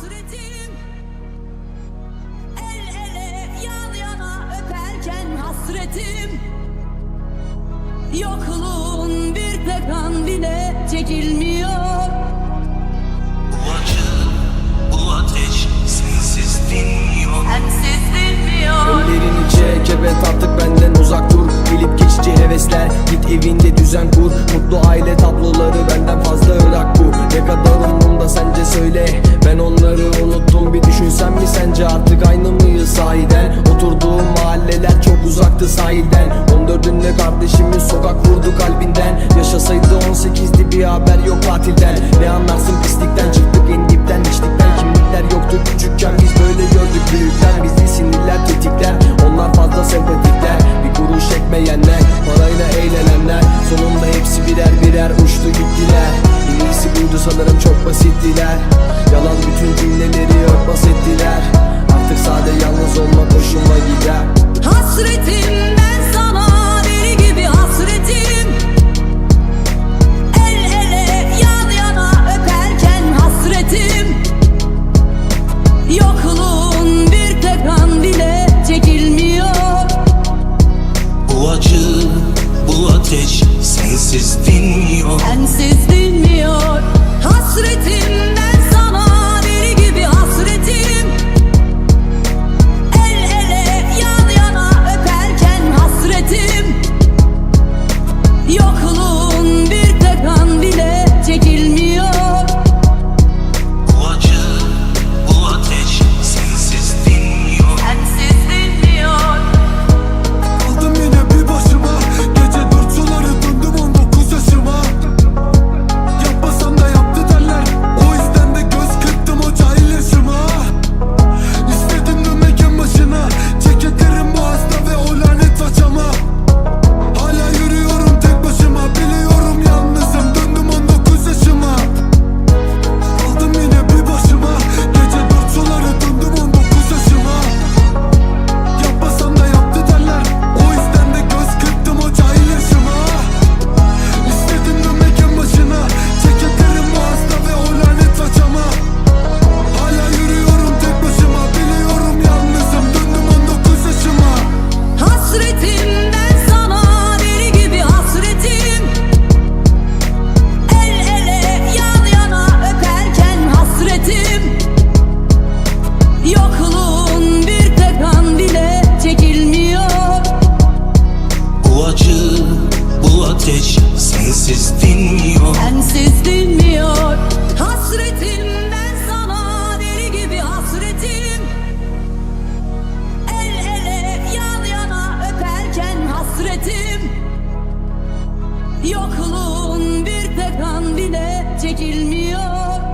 hasretim. El ele yan yana öperken hasretim. Yokluğun bir tek an bile çekilmiyor. Bu acı, bu ateş sensiz dinmiyor. Sensiz dinmiyor. Ellerini çek evet artık benden uzak dur. Gelip geçici hevesler git evinde düzen kur. Mutlu aile tabloları benden fazla ırak bu. Ne kadar umurumda sence söyle uzaktı sahilden. 14'ünde kardeşimin sokak vurdu kalbinden. Yaşasaydı 18'di bir haber yok tatilden. Ne anlarsın pislikten? Çıktık en dipten içlikten Kimlikler yoktu. Küçükken biz böyle gördük büyükten Bizi sinirler tetikler. Onlar fazla sempatikler. Bir kuruş ekmeyenler parayla eğlenenler. Sonunda hepsi birer birer uçtu gittiler. En iyisi buydu sanırım çok basittiler. Yalan bütün cümleleri örtbas sensiz dinmiyor Sensiz Yokluğun bir tek an bile çekilmiyor